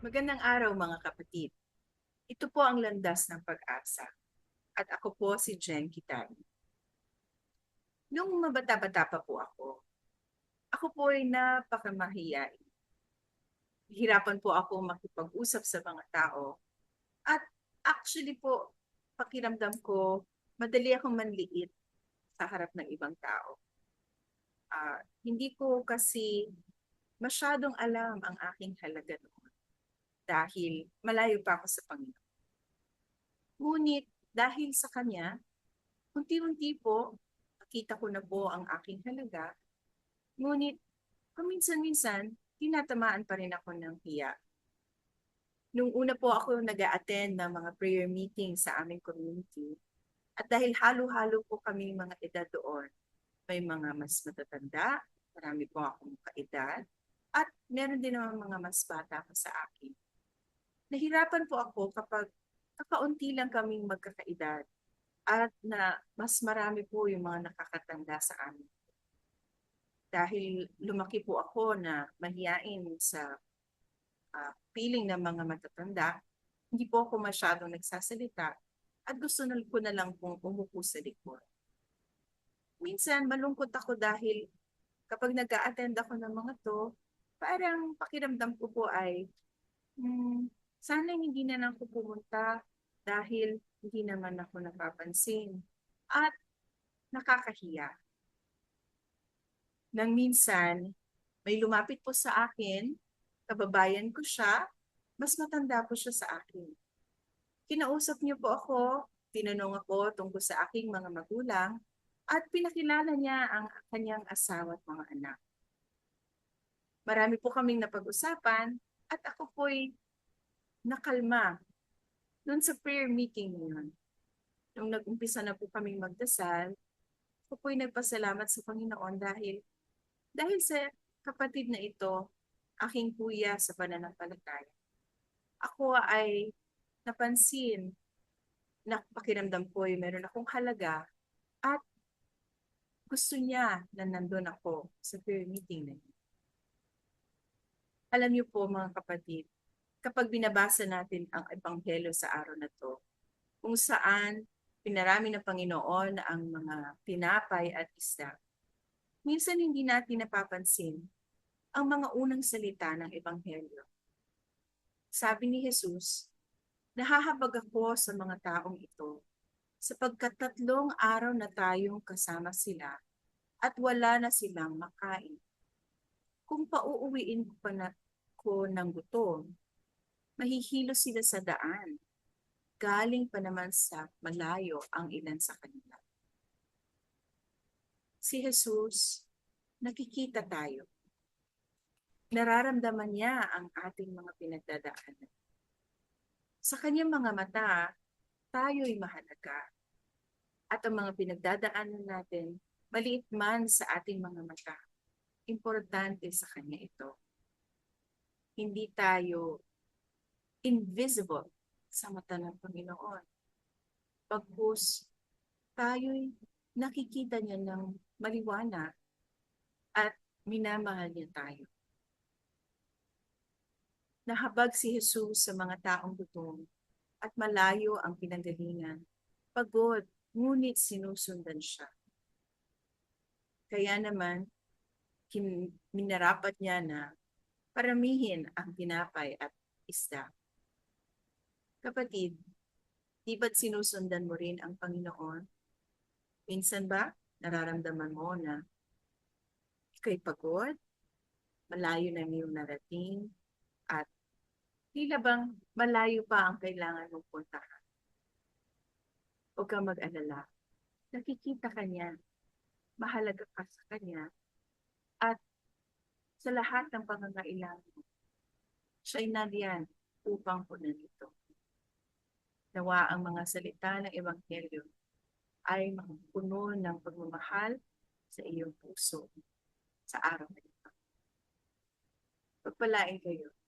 Magandang araw mga kapatid. Ito po ang landas ng pag-asa. At ako po si Jen Kitani. Nung mabata-bata pa po ako, ako po ay napakamahiyain. Hirapan po ako makipag-usap sa mga tao. At actually po, pakiramdam ko, madali akong manliit sa harap ng ibang tao. Uh, hindi ko kasi masyadong alam ang aking halaga noon dahil malayo pa ako sa Panginoon. Ngunit dahil sa Kanya, unti-unti po, nakita ko na po ang aking halaga. Ngunit paminsan-minsan, tinatamaan pa rin ako ng hiya. Nung una po ako nag attend ng mga prayer meeting sa aming community, at dahil halo-halo po kami mga edad doon, may mga mas matatanda, marami po akong kaedad, at meron din naman mga mas bata pa sa akin. Nahirapan po ako kapag kakaunti lang kaming magkakaedad at na mas marami po yung mga nakakatanda sa amin. Dahil lumaki po ako na mahiyain sa uh, piling ng mga matatanda, hindi po ako masyadong nagsasalita at gusto na ko na lang pong umupo sa likod. Minsan malungkot ako dahil kapag nag attend ako ng mga to, parang pakiramdam ko po ay, hmm, sana hindi na lang ako pumunta dahil hindi naman ako napapansin at nakakahiya. Nang minsan, may lumapit po sa akin, kababayan ko siya, mas matanda po siya sa akin. Kinausap niyo po ako, tinanong ako tungkol sa aking mga magulang, at pinakilala niya ang kanyang asawa at mga anak. Marami po kaming napag-usapan at ako po'y nakalma noon sa prayer meeting yun. Nung nag-umpisa na po kaming magdasal, ako po'y nagpasalamat sa Panginoon dahil dahil sa kapatid na ito, aking kuya sa pananampalataya. Ako ay napansin na pakiramdam ko ay meron akong halaga at gusto niya na nandun ako sa prayer meeting na yun. Alam niyo po mga kapatid, kapag binabasa natin ang Ebanghelyo sa araw na to, kung saan pinarami ng Panginoon ang mga tinapay at isda, minsan hindi natin napapansin ang mga unang salita ng Ebanghelyo. Sabi ni Jesus, nahahabag ako sa mga taong ito sapagkat tatlong araw na tayong kasama sila at wala na silang makain. Kung pauuwiin ko pa na ko ng gutom, mahihilo sila sa daan. Galing pa naman sa malayo ang ilan sa kanila. Si Jesus, nakikita tayo. Nararamdaman niya ang ating mga pinagdadaanan. Sa kanyang mga mata, tayo'y mahalaga. At ang mga pinagdadaanan natin, maliit man sa ating mga mata, importante sa kanya ito. Hindi tayo invisible sa mata ng Panginoon. Pagpus, tayo'y nakikita niya ng maliwanag at minamahal niya tayo. Nahabag si Jesus sa mga taong gutom at malayo ang pinanggalingan. Pagod, ngunit sinusundan siya. Kaya naman, minarapat niya na paramihin ang tinapay at isda Kapatid, di ba't sinusundan mo rin ang Panginoon? Minsan ba nararamdaman mo na ikay pagod, malayo na iyong narating, at tila bang malayo pa ang kailangan mong puntahan? Huwag kang mag-alala. Nakikita ka niya. Mahalaga ka sa kanya. At sa lahat ng pangangailangan mo, siya'y nariyan upang punan ito. Nawa ang mga salita ng Ebanghelyo ay mapuno ng pagmamahal sa iyong puso sa araw na ito. Pagpalain kayo